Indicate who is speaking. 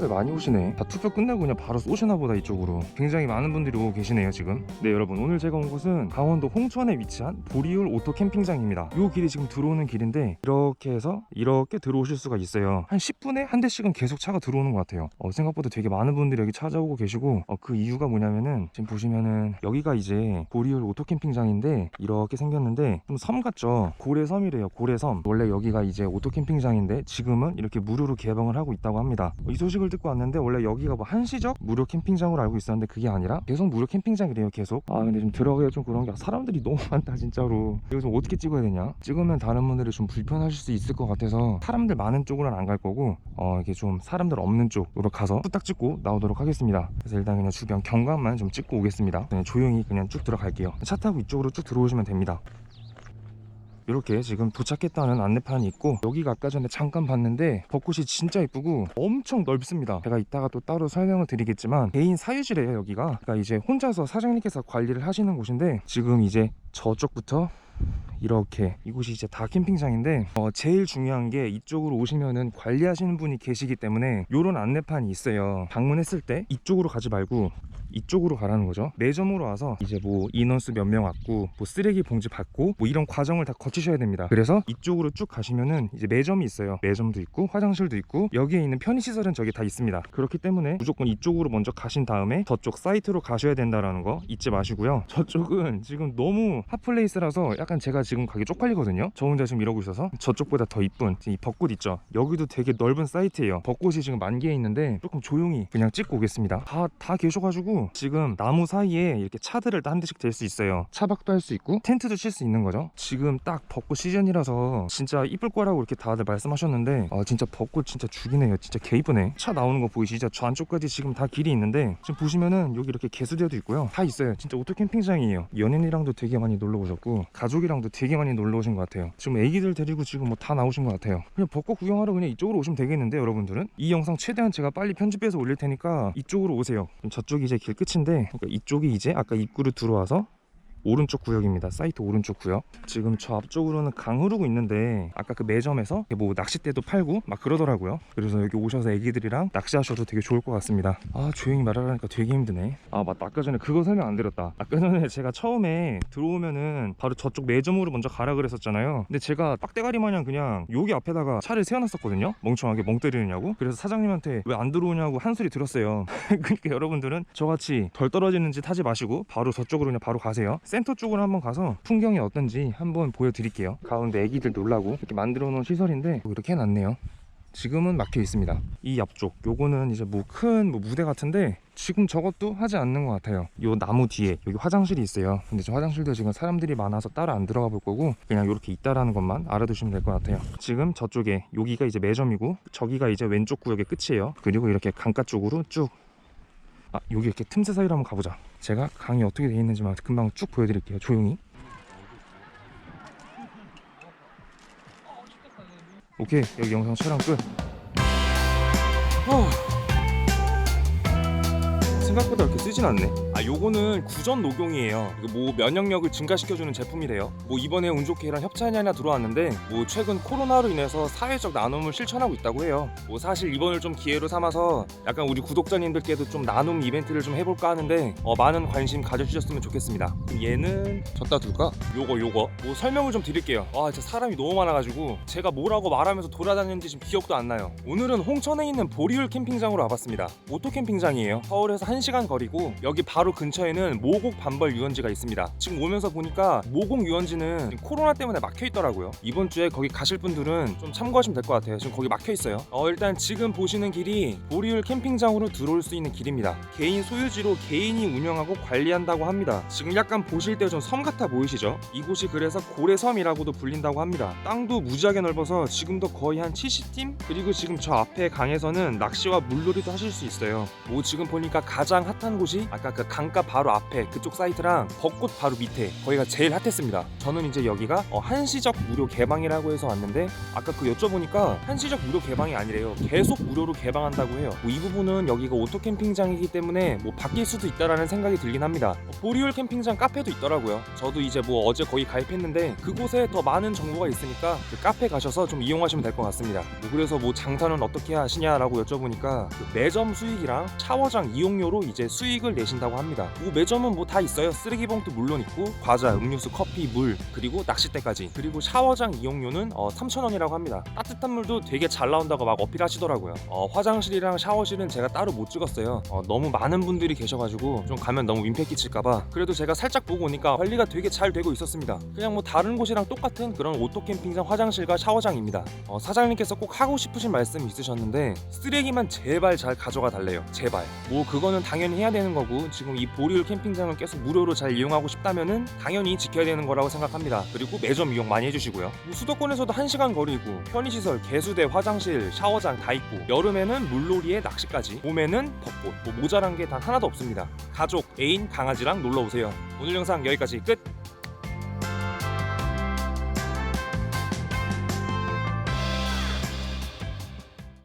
Speaker 1: 사람들 많이 오시네. 다 투표 끝내고 그냥 바로 쏘시나 보다 이쪽으로. 굉장히 많은 분들이 오고 계시네요 지금. 네 여러분. 오늘 제가 온 곳은 강원도 홍천에 위치한 보리울 오토 캠핑장입니다. 이 길이 지금 들어오는 길인데 이렇게 해서 이렇게 들어오실 수가 있어요. 한 10분에 한 대씩은 계속 차가 들어오는 것 같아요. 어, 생각보다 되게 많은 분들이 여기 찾아오고 계시고 어, 그 이유가 뭐냐면은 지금 보시면은 여기가 이제 보리울 오토 캠핑장인데 이렇게 생겼는데 좀 섬 같죠? 고래섬이래요 고래섬. 원래 여기가 이제 오토 캠핑장인데 지금은 이렇게 무료로 개방을 하고 있다고 합니다. 이 소식을 듣고 왔는데 원래 여기가 뭐 한시적 무료 캠핑장으로 알고 있었는데 그게 아니라 계속 무료 캠핑장이래요 계속. 아 근데 좀 들어가기가 좀 그런 게 사람들이 너무 많다 진짜로. 이거 좀 어떻게 찍어야 되냐? 찍으면 다른 분들이 좀 불편하실 수 있을 것 같아서 사람들 많은 쪽으로는 안 갈 거고 어 이게 좀 사람들 없는 쪽으로 가서 후딱 찍고 나오도록 하겠습니다. 그래서 일단 그냥 주변 경관만 좀 찍고 오겠습니다. 그냥 조용히 그냥 쭉 들어갈게요. 차 타고 이쪽으로 쭉 들어오시면 됩니다 이렇게 지금 도착했다는 안내판이 있고 여기가 아까 전에 잠깐 봤는데 벚꽃이 진짜 이쁘고 엄청 넓습니다. 제가 이따가 또 따로 설명을 드리겠지만 개인 사유지래요 여기가 그러니까 이제 혼자서 사장님께서 관리를 하시는 곳인데 지금 이제 저쪽부터 이렇게 이곳이 이제 다 캠핑장인데 어, 제일 중요한 게 이쪽으로 오시면은 관리하시는 분이 계시기 때문에 요런 안내판이 있어요. 방문했을 때 이쪽으로 가지 말고 이쪽으로 가라는 거죠. 매점으로 와서 이제 뭐 인원수 몇 명 왔고 뭐 쓰레기 봉지 받고 뭐 이런 과정을 다 거치셔야 됩니다. 그래서 이쪽으로 쭉 가시면은 이제 매점이 있어요. 매점도 있고 화장실도 있고 여기에 있는 편의시설은 저기 다 있습니다. 그렇기 때문에 무조건 이쪽으로 먼저 가신 다음에 저쪽 사이트로 가셔야 된다라는 거 잊지 마시고요. 저쪽은 지금 너무 핫플레이스라서 약간 제가 지금 가기 쪽팔리거든요. 저 혼자 지금 이러고 있어서 저쪽보다 더 이쁜 이 벚꽃 있죠? 여기도 되게 넓은 사이트예요. 벚꽃이 지금 만개에 있는데 조금 조용히 그냥 찍고 오겠습니다. 다 다 계셔가지고 지금 나무 사이에 이렇게 차들을 한 대씩 댈 수 있어요. 차박도 할 수 있고 텐트도 칠 수 있는 거죠. 지금 딱 벚꽃 시즌이라서 진짜 이쁠 거라고 이렇게 다들 말씀하셨는데 아 진짜 벚꽃 진짜 죽이네요. 진짜 개 이쁘네. 차 나오는 거 보이시죠? 저 안쪽까지 지금 다 길이 있는데 지금 보시면은 여기 이렇게 개수대도 있고요. 다 있어요. 진짜 오토 캠핑장이에요. 연인이랑도 되게 많이 놀러 오셨고 가족이랑도 되게 많이 놀러 오신 것 같아요. 지금 애기들 데리고 지금 뭐 다 나오신 것 같아요. 그냥 벚꽃 구경하러 그냥 이쪽으로 오시면 되겠는데 여러분들은? 이 영상 최대한 제가 빨리 편집해서 올릴 테니까 이쪽으로 오세요. 저쪽이 이제 길 끝인데 그러니까 이쪽이 이제 아까 입구로 들어와서 오른쪽 구역입니다. 사이트 오른쪽 구역. 지금 저 앞쪽으로는 강 흐르고 있는데 아까 그 매점에서 뭐 낚싯대도 팔고 막 그러더라고요. 그래서 여기 오셔서 애기들이랑 낚시하셔도 되게 좋을 것 같습니다. 아 조용히 말하라니까 되게 힘드네. 아 맞다 아까 전에 그거 설명 안 드렸다. 아까 전에 제가 처음에 들어오면은 바로 저쪽 매점으로 먼저 가라 그랬었잖아요. 근데 제가 빡대가리 마냥 그냥 여기 앞에다가 차를 세워놨었거든요. 멍청하게 멍 때리느냐고. 그래서 사장님한테 왜 안 들어오냐고 한 소리 들었어요. 그러니까 여러분들은 저같이 덜 떨어지는 짓 하지 마시고 바로 저쪽으로 그냥 바로 가세요. 센터 쪽으로 한번 가서 풍경이 어떤지 한번 보여드릴게요. 가운데 애기들 놀라고 이렇게 만들어 놓은 시설인데 이렇게 해놨네요. 지금은 막혀 있습니다. 이 앞쪽 요거는 이제 뭐 큰 뭐 무대 같은데 지금 저것도 하지 않는 것 같아요. 요 나무 뒤에 여기 화장실이 있어요. 근데 저 화장실도 지금 사람들이 많아서 따로 안 들어가 볼 거고 그냥 이렇게 있다라는 것만 알아두시면 될 것 같아요. 지금 저쪽에 여기가 이제 매점이고 저기가 이제 왼쪽 구역의 끝이에요. 그리고 이렇게 강가 쪽으로 쭉 아, 여기 이렇게 틈새 사이로 한번 가보자. 제가 강이 어떻게 돼 있는지만 금방 쭉 보여드릴게요. 조용히. 오케이, 여기 영상 촬영 끝. 어. 생각보다 그렇게 쓰진 않네. 아, 요거는 구전 녹용이에요. 뭐 면역력을 증가시켜주는 제품이래요. 뭐 이번에 운 좋게 이런 협찬이 하나 들어왔는데 뭐 최근 코로나로 인해서 사회적 나눔을 실천하고 있다고 해요. 뭐 사실 이번을 좀 기회로 삼아서 약간 우리 구독자님들께도 좀 나눔 이벤트를 좀 해볼까 하는데 어, 많은 관심 가져주셨으면 좋겠습니다. 그럼 얘는 졌다 둘까? 요거 요거 뭐 설명을 좀 드릴게요. 아 진짜 사람이 너무 많아가지고 제가 뭐라고 말하면서 돌아다녔는지 지금 기억도 안 나요. 오늘은 홍천에 있는 보리울 캠핑장으로 와봤습니다. 오토 캠핑장이에요. 서울에서 1시간 거리고 여기 바로 근처에는 모곡 반벌 유원지가 있습니다. 지금 오면서 보니까 모곡 유원지는 코로나 때문에 막혀 있더라고요. 이번 주에 거기 가실 분들은 좀 참고하시면 될 것 같아요. 지금 거기 막혀 있어요. 어 일단 지금 보시는 길이 보리울 캠핑장으로 들어올 수 있는 길입니다. 개인 소유지로 개인이 운영하고 관리한다고 합니다. 지금 약간 보실 때 좀 섬 같아 보이시죠? 이곳이 그래서 고래섬이라고도 불린다고 합니다. 땅도 무지하게 넓어서 지금도 거의 한 70팀? 그리고 지금 저 앞에 강에서는 낚시와 물놀이도 하실 수 있어요. 뭐 지금 보니까 가장 핫한 곳이 아까 그 강가 바로 앞에 그쪽 사이트랑 벚꽃 바로 밑에 거기가 제일 핫했습니다. 저는 이제 여기가 어, 한시적 무료 개방이라고 해서 왔는데 아까 그 여쭤보니까 한시적 무료 개방이 아니래요. 계속 무료로 개방한다고 해요. 뭐 이 부분은 여기가 오토 캠핑장이기 때문에 뭐 바뀔 수도 있다라는 생각이 들긴 합니다. 어, 보리올 캠핑장 카페도 있더라고요. 저도 이제 뭐 어제 거기 가입했는데 그곳에 더 많은 정보가 있으니까 그 카페 가셔서 좀 이용하시면 될 것 같습니다. 뭐 그래서 뭐 장사는 어떻게 하시냐라고 여쭤보니까 그 매점 수익이랑 샤워장 이용료로 이제 수익을 내신다고 합니다. 뭐 매점은 뭐 다 있어요. 쓰레기 봉투 물론 있고 과자, 음료수, 커피, 물 그리고 낚싯대까지 그리고 샤워장 이용료는 어, 3,000원이라고 합니다. 따뜻한 물도 되게 잘 나온다고 막 어필하시더라고요. 어, 화장실이랑 샤워실은 제가 따로 못 찍었어요. 어, 너무 많은 분들이 계셔가지고 좀 가면 너무 민폐 끼칠까봐 그래도 제가 살짝 보고 오니까 관리가 되게 잘 되고 있었습니다. 그냥 뭐 다른 곳이랑 똑같은 그런 오토 캠핑장 화장실과 샤워장입니다. 어, 사장님께서 꼭 하고 싶으신 말씀이 있으셨는데 쓰레기만 제발 잘 가져가 달래요. 제발. 뭐 그거는 당연히 해야 되는 거고 지금 이 보리울 캠핑장을 계속 무료로 잘 이용하고 싶다면은 당연히 지켜야 되는 거라고 생각합니다. 그리고 매점 이용 많이 해주시고요. 뭐 수도권에서도 1시간 거리고 편의시설, 개수대, 화장실, 샤워장 다 있고 여름에는 물놀이에 낚시까지 봄에는 벚꽃 뭐 모자란 게 단 하나도 없습니다. 가족, 애인, 강아지랑 놀러 오세요. 오늘 영상 여기까지 끝.